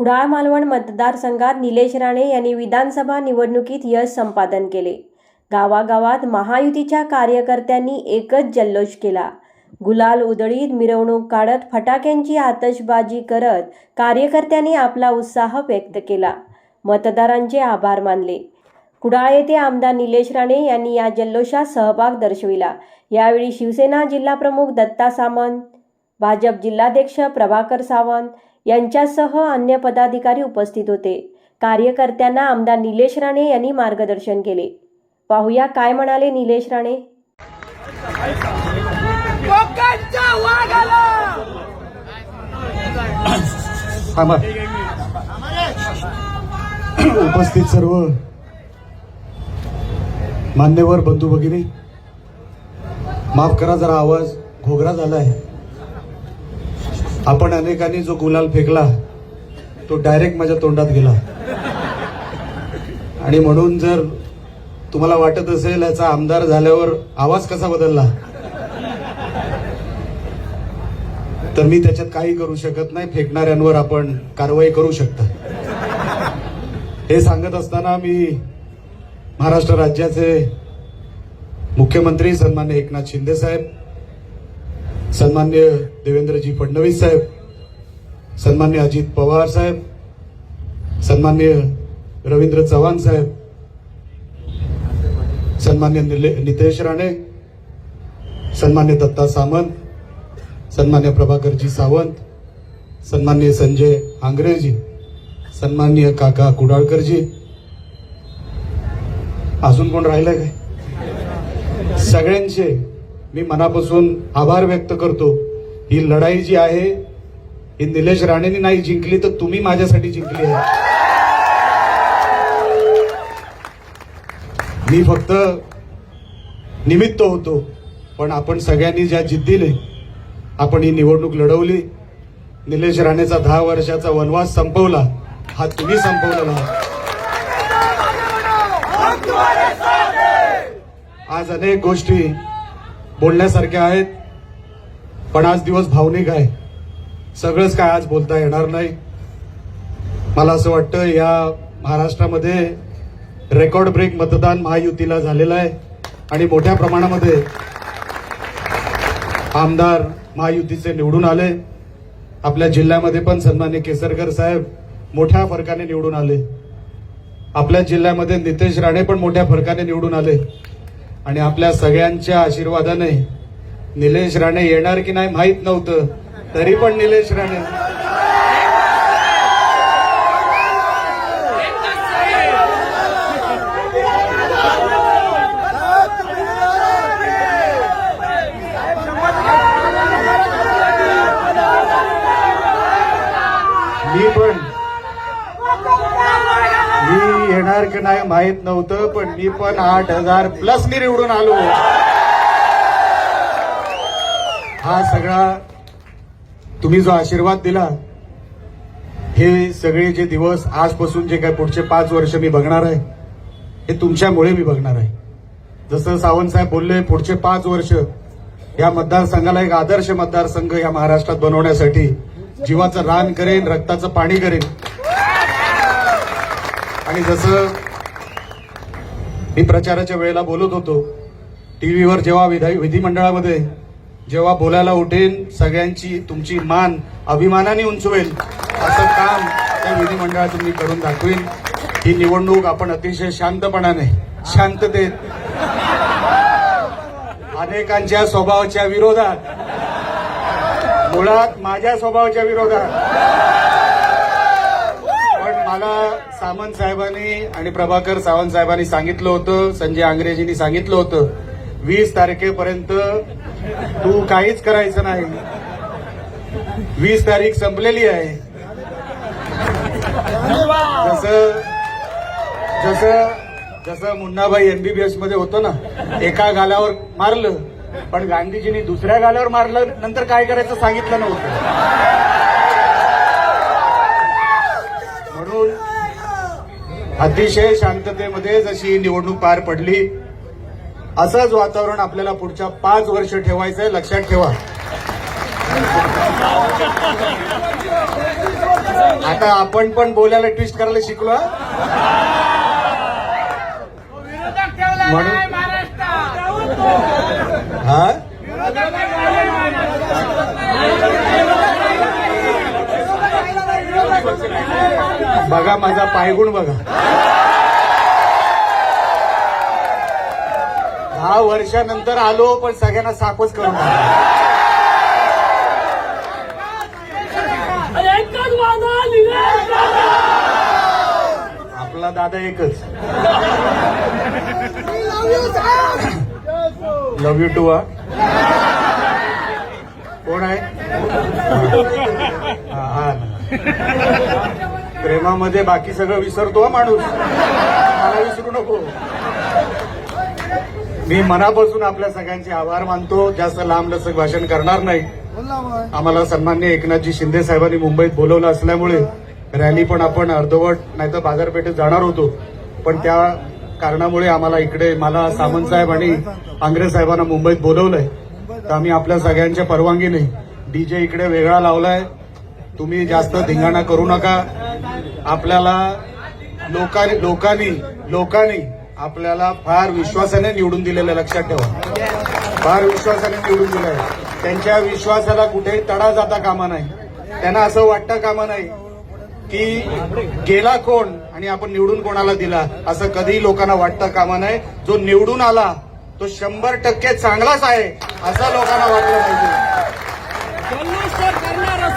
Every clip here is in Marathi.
कुडाळ मालवण मतदारसंघात निलेश राणे यांनी विधानसभा निवडणुकीत यश संपादन केले. गावागावात महायुतीच्या कार्यकर्त्यांनी एकच जल्लोष केला. गुलाल उधळीत मिरवणूक काढत फटाक्यांची आतषबाजी करत कार्यकर्त्यांनी आपला उत्साह व्यक्त केला. मतदारांचे आभार मानले. कुडाळ येथे आमदार निलेश राणे यांनी या जल्लोषात सहभाग दर्शविला. यावेळी शिवसेना जिल्हाप्रमुख दत्ता सामंत भाजप जिल्हाध्यक्ष प्रभाकर सावंत यांच्यासह अन्य पदाधिकारी उपस्थित होते. कार्यकर्त्यांना आमदार निलेश राणे यांनी मार्गदर्शन केले. पाहूया काय म्हणाले निलेश राणे. उपस्थित सर्व मान्यवर बंधू भगिनी माफ करा जरा आवाज घोगरा झालाय आपण अनेकांनी जो गुलाल फेकला तो डायरेक्ट माझ्या तोंडात गेला. आणि म्हणून जर तुम्हाला वाटत असेल याचा आमदार झाल्यावर आवाज कसा बदलला तर मी त्याच्यात काही करू शकत नाही. फेकणाऱ्यांवर आपण कारवाई करू शकता. हे सांगत असताना मी महाराष्ट्र राज्याचे मुख्यमंत्री सन्मान्य एकनाथ शिंदे साहेब सन्मान्य देवेंद्रजी फडणवीस साहेब सन्मान्य अजित पवार साहेब सन्मान्य रवींद्र चव्हाण साहेब सन्मान्य निले- नितेश राणे सन्मान्य दत्ता सामंत सन्मान्य प्रभाकरजी सावंत सन्मान्य संजय आंग्रेजी सन्मान्य काका कुडाळकरजी. अजून कोण राहिलंय काय? सगळ्यांचे मी मनापासून आभार व्यक्त करतो. ही लढाई जी आहे ही निलेश राणेंनी नाही जिंकली तर तुम्ही माझ्यासाठी जिंकली आहे. मी फक्त निमित्त होतो पण आपण सगळ्यांनी ज्या जिद्दीने आपण ही निवडणूक लढवली निलेश राणेचा दहा वर्षाचा वनवास संपवला हा तुम्ही संपवलेला आज अनेक गोष्टी बोलण्यासारख्या आहेत. पण आज दिवस भावनिक आहे. सगळंच काय आज बोलता येणार नाही. मला असं वाटतं या महाराष्ट्रामध्ये रेकॉर्ड ब्रेक मतदान महायुतीला झालेलं आहे. आणि मोठ्या प्रमाणामध्ये आमदार महायुतीचे निवडून आले. आपल्या जिल्ह्यामध्ये पण सन्मान्य केसरकर साहेब मोठ्या फरकाने निवडून आले. आपल्या जिल्ह्यामध्ये नितेश राणे पण मोठ्या फरकाने निवडून आले. आणि आपल्या सगळ्यांच्या आशीर्वादाने निलेश राणे येणार की नाही माहीत नव्हतं. तरी पण निलेश राणे. येणार की नाही माहीत नव्हतं पण मी पण आठ हजार प्लस मी निवडून आलो. हा सगळा तुम्ही जो आशीर्वाद दिला हे सगळे जे दिवस आजपासून जे काय पुढचे पाच वर्ष मी बघणार आहे हे तुमच्यामुळे मी बघणार आहे. जसं सावंत साहेब बोलले पुढचे पाच वर्ष या मतदारसंघाला एक आदर्श मतदारसंघ या महाराष्ट्रात बनवण्यासाठी जीवाचं रान करेन रक्ताचं पाणी करेन. आणि जसं मी प्रचाराच्या वेळेला बोलत होतो टी व्हीवर जेव्हा विधायी विधिमंडळामध्ये जेव्हा बोलायला उठेन सगळ्यांची तुमची मान अभिमानाने उंचवेल असं काम त्या विधिमंडळात मी करून दाखवेन. ही निवडणूक आपण अतिशय शांतपणाने शांततेत अनेकांच्या स्वभावाच्या विरोधात मुळात माझ्या स्वभावाच्या विरोधात मला सामंत साहेबांनी आणि प्रभाकर सावंत साहेबांनी सांगितलं होतं संजय आंग्रेजींनी सांगितलं होतं वीस तारखेपर्यंत तू काहीच करायचं नाही. वीस तारीख संपलेली आहे. जसं जसं जसं मुन्नाभाई एमबीबीएसमध्ये होतो ना एका गालावर मारलं पण गांधीजींनी दुसऱ्या गाल्यावर मारलं नंतर काय करायचं सांगितलं नव्हतं. घेऊन अतिशय शांततेमध्ये जशी निवडणूक पार पडली असंच वातावरण आपल्याला पुढच्या पाच वर्ष ठेवायचंय. लक्षात ठेवा. आता आपण पण बोलायला ट्विस्ट करायला शिकलो म्हणून- हा? बघा माझा पायगुण बघा. दहा वर्षानंतर आलो पण सगळ्यांना सापच करून आपला दादा एकच. लव यू टू आ कोण आहे? हा, हा. प्रेमामध्ये बाकी सगळं विसरतो माणूस. मला विसरू नको. मी मनापासून आपल्या सगळ्यांचे आभार मानतो. जास्त लांब लचक भाषण करणार नाही. आम्हाला सन्मान्य एकनाथजी शिंदे साहेबांनी मुंबईत बोलवलं असल्यामुळे रॅली पण आपण अर्धवट नाही तर बाजारपेठेत जाणार होतो. पण त्या कारणामुळे आम्हाला इकडे मला सामंत साहेब आणि आंग्रे साहेबांना मुंबईत बोलवलंय. तर आम्ही आपल्या सगळ्यांच्या परवानगीने डीजे इकडे वेगळा लावलाय. तुम्ही जास्त धिंगाणा करू नका. आपल्याला लोकांनी लोकांनी लोकांनी आपल्याला फार विश्वासाने निवडून दिलेलं आहे, लक्षात ठेवा. फार विश्वासाने निवडून दिलंय. त्यांच्या विश्वासाला कुठेही तडा जाता कामा नाही. त्यांना असं वाटतं कामा नाही की गेला कोण आणि आपण निवडून कोणाला दिला असं कधीही लोकांना वाटतं कामा नाही. जो निवडून आला तो शंभर टक्के चांगलाच आहे असं लोकांना वाटलं पाहिजे.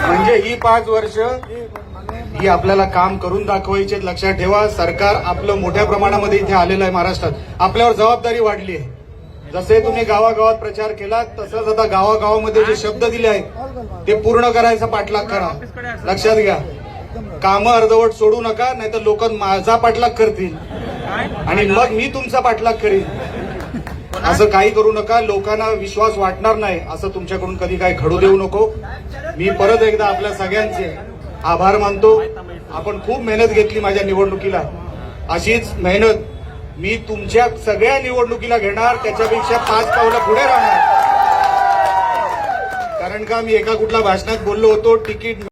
म्हणजे ही पाच वर्ष ही आपल्याला काम करून दाखवायचे लक्षात ठेवा सरकार आपलं मोठ्या प्रमाणामध्ये इथे आलेलं आहे महाराष्ट्रात. आपल्यावर जबाबदारी वाढली आहे. जसे तुम्ही गावागावात प्रचार केला तसंच आता गावागावामध्ये जे शब्द दिले आहेत ते पूर्ण करायचा पाठलाग करा. लक्षात घ्या. कामं अर्धवट सोडू नका नाहीतर लोक माझा पाठलाग करतील. आणि मग मी तुमचा पाठलाग करीन. असं काही करू नका लोकांना विश्वास वाटणार नाही असं तुमच्याकडून कधी काही घडू देऊ नको. मी परत एकदा आपल्या सगळ्यांचे आभार मानतो. आपण खूप मेहनत घेतली माझ्या निवडणुकीला. अशीच मेहनत मी तुमच्या सगळ्या निवडणुकीला घेणार त्याच्यापेक्षा पाच पावलं पुढे राहणार. कारण का मी एका कुठल्या भाषणात बोललो होतो तिकीट